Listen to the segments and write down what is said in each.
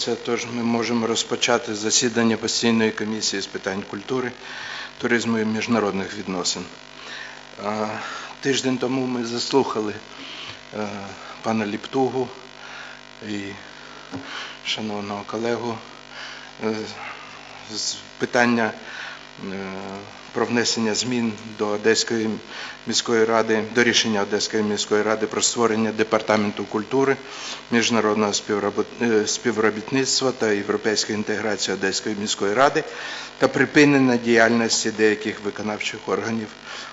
Це тож ми можемо розпочати засідання постійної комісії з питань культури, туризму і міжнародних відносин. Тиждень тому ми заслухали е, пана Ліптугу і шановного колегу е, з питання е, про внесення змін до Одеської міської ради, до рішення Одеської міської ради про створення департаменту культури, міжнародного е, співробітництва та європейської інтеграції Одеської міської ради та припинення діяльності деяких виконавчих органів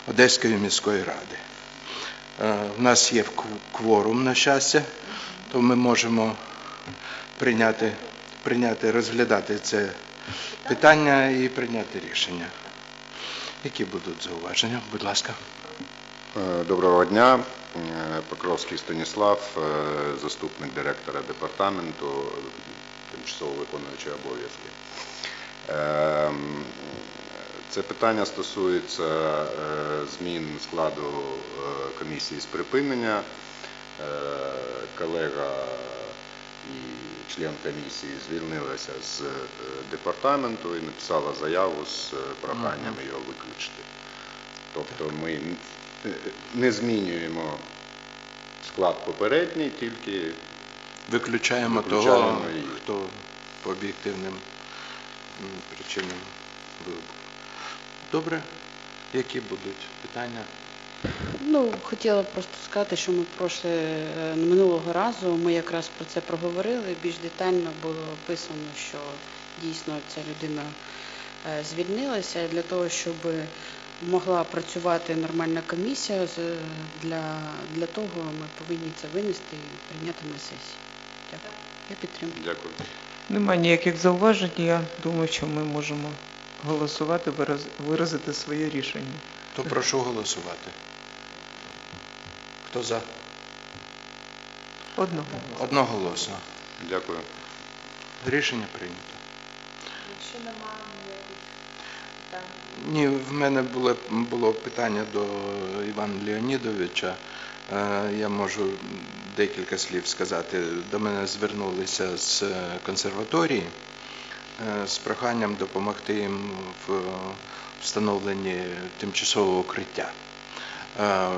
Одеської міської ради. Е, В нас є кворум, на щастя, то ми можемо прийняти, прийняти, розглядати це питання і прийняти рішення. Які будуть зауваження? Будь ласка. Е, Доброго дня. Е, Покровський Станіслав, е, заступник директора департаменту, тимчасово виконуючий обов'язки. Це питання стосується змін складу комісії з припинення. Колега і член комісії звільнилася з е, департаменту і написала заяву з е, проханням його виключити. Тобто ми е, не змінюємо склад попередній, тільки Виключаємо того, її. хто по об'єктивним причинам був. Добре. Які будуть питання? Ну, хотіла просто сказати, що ми прошле, е, минулого разу ми якраз про це проговорили. Більш детально було описано, що дійсно ця людина е, звільнилася для того, щоб могла працювати нормальна комісія. Для, для того ми повинні це винести і прийняти на сесії. Дякую. Я підтримую. дякую. Немає ніяких зауважень. Я думаю, що ми можемо голосувати, виразити своє рішення. То прошу голосувати. Хто за? Одного. Одноголосно. Дякую. Рішення прийнято. Якщо немає ніяких питань. Ні, в мене було, було питання до Івана Леонідовича. Е, Я можу декілька слів сказати. До мене звернулися з консерваторії е, з проханням допомогти їм в встановленні тимчасового укриття. Е,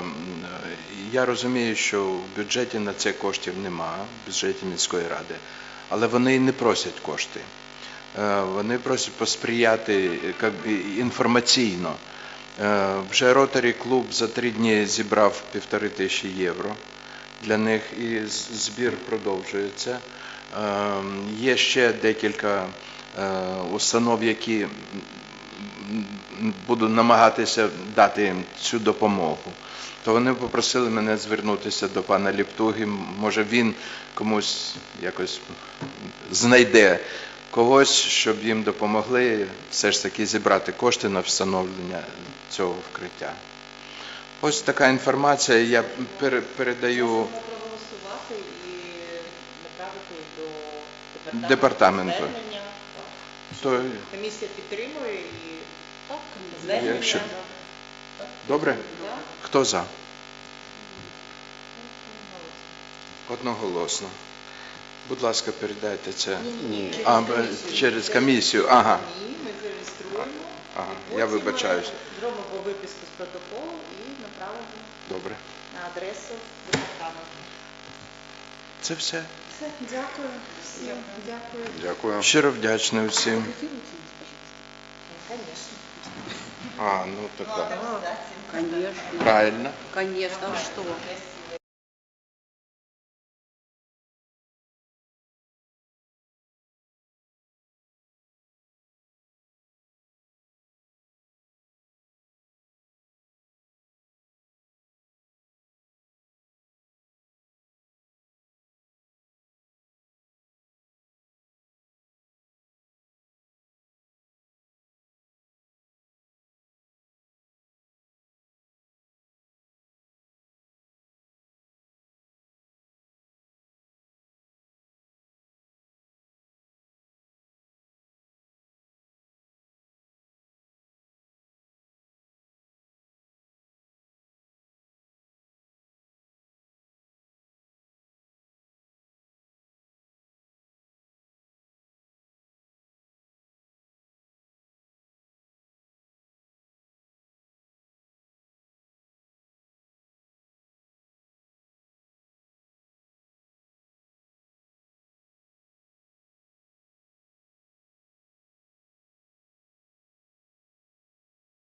Я розумію, що в бюджеті на це коштів нема, в бюджеті міської ради, але вони не просять кошти. Е, Вони просять посприяти інформаційно. Е, Вже Ротарі клуб за три дні зібрав півтори тисячі євро для них і збір продовжується. Е, Є ще декілька е, установ, які буду намагатися дати їм цю допомогу. То вони попросили мене звернутися до пана Ліптуги. Може він комусь якось знайде когось, щоб їм допомогли все ж таки зібрати кошти на встановлення цього вкриття. Ось така інформація. Я пере- передаю департаменту. Комісія підтримує і. Якщо- добре. Хто за? Одноголосно. Будь ласка, передайте це. Ні. А, через комісію. Ага. Ні, ми зареєструємо. Ага, я потім вибачаюсь. Зробимо виписку з протоколу і направимо Добре. на адресу департаменту. Це все. Все, дякую всім. Дякую. Дякую. Щиро вдячний всім. Звісно. А, ну тогда. Конечно, Правильно. конечно, а что?